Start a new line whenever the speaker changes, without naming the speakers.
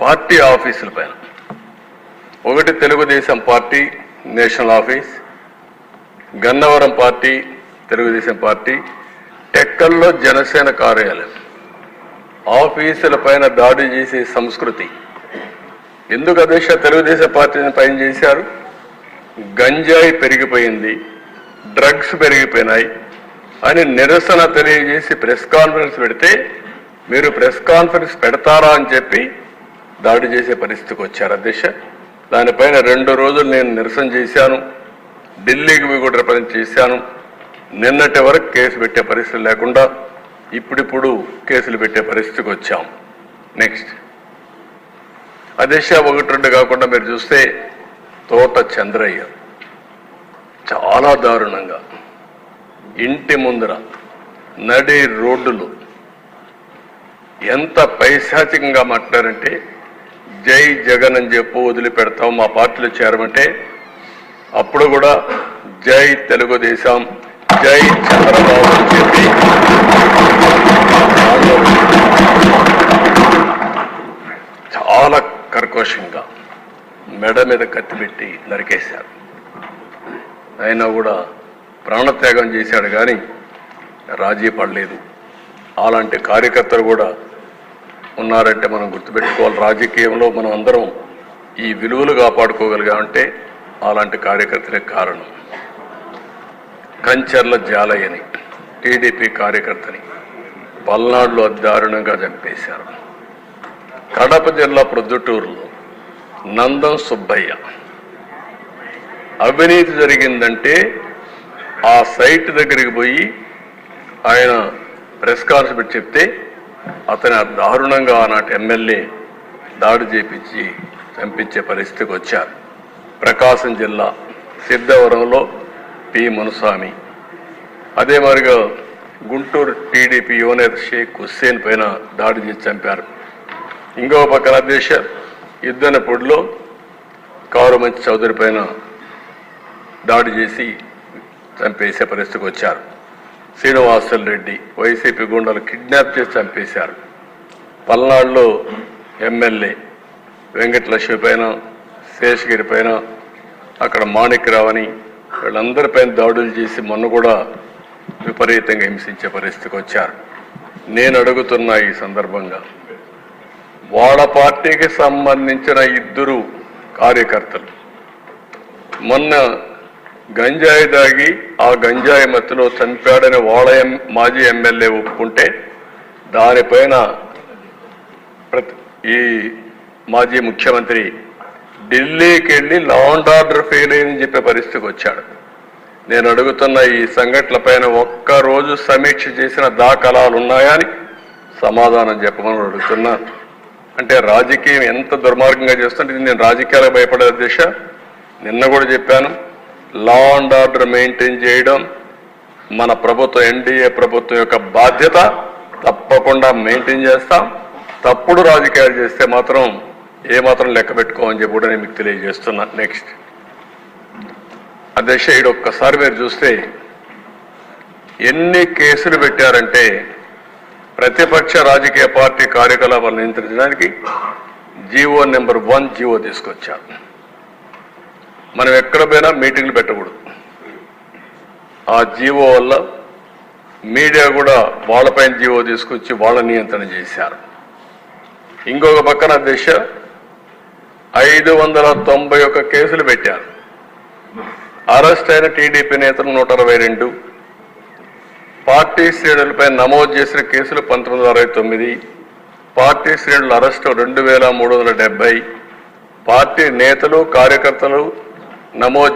Party ఆఫీసుల పైన. ఒకటి Telugu Desam party national office. Gannavaram party Telugu Desam party. టెక్కల్లో Janasena కార్యాలయం. ఆఫీసుల పైన దాడి చేసే సంస్కృతి. ఎందుకు అధ్యక్ష తెలుగుదేశం పార్టీని పైన చేశారు? గంజాయి పెరిగిపోయింది డ్రగ్స్ పెరిగిపోయినాయి అని నిరసన తెలియజేసి ప్రెస్ కాన్ఫరెన్స్ పెడితే మీరు ప్రెస్ కాన్ఫరెన్స్ పెడతారా అని చెప్పి దాడి చేసే పరిస్థితికి వచ్చారు అధ్యక్ష దానిపైన రెండు రోజులు నేను నిరసన చేశాను. ఢిల్లీకి కూడా రిప్రజెంట్ చేశాను. నిన్నటి వరకు కేసు పెట్టే పరిస్థితి లేకుండా ఇప్పుడిప్పుడు కేసులు పెట్టే పరిస్థితికి వచ్చాం. నెక్స్ట్ అధ్యక్ష ఒకటి రెండు కాకుండా మీరు చూస్తే తోట చంద్రయ్య. చాలా దారుణంగా. ఇంటి ముందర నడి రోడ్డులు ఎంత పైశాచికంగా మాట్లాడారంటే జై జగన్ అని చెప్పు వదిలిపెడతాం మా పార్టీలో చేరమంటే అప్పుడు కూడా జై తెలుగుదేశం జై చంద్రబాబు అని చెప్పి. చాలా కర్కోశంగా మెడ మీద కత్తి పెట్టి నరికేశారు. అయినా కూడా ప్రాణత్యాగం చేశాడు కానీ రాజీ పడలేదు అలాంటి కార్యకర్తలు కూడా ఉన్నారంటే మనం గుర్తుపెట్టుకోవాలి. రాజకీయంలో మనం అందరం ఈ విలువలు కాపాడుకోగలిగామంటే అలాంటి కార్యకర్తలే కారణం. కంచర్ల జాలయ్యని టీడీపీ కార్యకర్తని పల్నాడులో దారుణంగా చంపేశారు. కడప జిల్లా ప్రొద్దుటూరులో నందం సుబ్బయ్య. అవినీతి జరిగిందంటే ఆ సైట్ దగ్గరికి పోయి ఆయన ప్రెస్ కాన్ఫరెన్స్ చెప్తే అతని దారుణంగా ఆనాటి ఎమ్మెల్యే దాడి చేపించి చంపించే పరిస్థితికి వచ్చారు. ప్రకాశం జిల్లా సిద్ధవరంలో పి. మునుస్వామి అదే మరిగా గుంటూరు టీడీపీ యువనేత షేక్ హుస్సేన్ పైన దాడి చేసి చంపారు. ఇంకో పక్కన దేశ యుద్ధనపూడిలో కారు మంచి చౌదరి పైన దాడి చేసి చంపేసే పరిస్థితికి వచ్చారు. శ్రీనివాసులు రెడ్డి వైసీపీ గుండాలు కిడ్నాప్ చేసి చంపేశారు. పల్నాడులో ఎమ్మెల్యే వెంకటలక్ష్మి పైన శేషగిరి పైన అక్కడ మాణిక్యరావు అని వీళ్ళందరిపైన దాడులు చేసి మొన్న కూడా విపరీతంగా హింసించే పరిస్థితికి వచ్చారు. నేను అడుగుతున్న ఈ సందర్భంగా వాళ్ళ పార్టీకి సంబంధించిన ఇద్దరు కార్యకర్తలు మొన్న గంజాయి దాగి ఆ గంజాయి మత్తులో చనిపోయాడని వాళ్ళ మాజీ ఎమ్మెల్యే ఒప్పుకుంటే దానిపైన ప్రతి ఈ మాజీ ముఖ్యమంత్రి ఢిల్లీకి వెళ్ళి లా అండ్ ఆర్డర్ ఫెయిల్ అయిందని చెప్పే పరిస్థితికి వచ్చాడు. నేను అడుగుతున్న ఈ సంఘటనల పైన ఒక్క రోజు సమీక్ష చేసిన దాఖలాలు ఉన్నాయా అని సమాధానం చెప్పమని అడుగుతున్నాను అంటే రాజకీయం ఎంత దుర్మార్గంగా చేస్తుంటే ఇది నేను రాజకీయాలకు భయపడే దిశ నిన్న కూడా చెప్పాను. లా అండ్ ఆర్డర్ మెయింటైన్ చేయడం మన ప్రభుత్వం ఎన్డీఏ ప్రభుత్వం యొక్క బాధ్యత. తప్పకుండా మెయింటైన్ చేస్తాం. తప్పుడు రాజకీయాలు చేస్తే మాత్రం ఏ మాత్రం లెక్క పెట్టుకోమని చెప్పి కూడా నేను మీకు తెలియజేస్తున్నా. నెక్స్ట్ అధ్యక్ష ఈడు ఒక్కసారి మీరు చూస్తే ఎన్ని కేసులు పెట్టారంటే ప్రతిపక్ష రాజకీయ పార్టీ కార్యకలాపాలు నియంత్రించడానికి జీవో నెంబర్ వన్ జీవో తీసుకొచ్చారు. మనం ఎక్కడ పోయినా మీటింగ్లు పెట్టకూడదు. ఆ జీవో వల్ల మీడియా కూడా వాళ్ళపైన జీవో తీసుకొచ్చి వాళ్ళ నియంత్రణ చేశారు. ఇంకొక పక్కన దిశ ఐదు వందల తొంభై ఒక్క కేసులు పెట్టారు. అరెస్ట్ అయిన టీడీపీ నేతలు నూట అరవై రెండు. పార్టీ శ్రేణులపై నమోదు చేసిన కేసులు పంతొమ్మిది వందల అరవై తొమ్మిది. పార్టీ శ్రేణుల అరెస్టు రెండు వేల మూడు వందల డెబ్బై. పార్టీ నేతలు కార్యకర్తలు నమోదు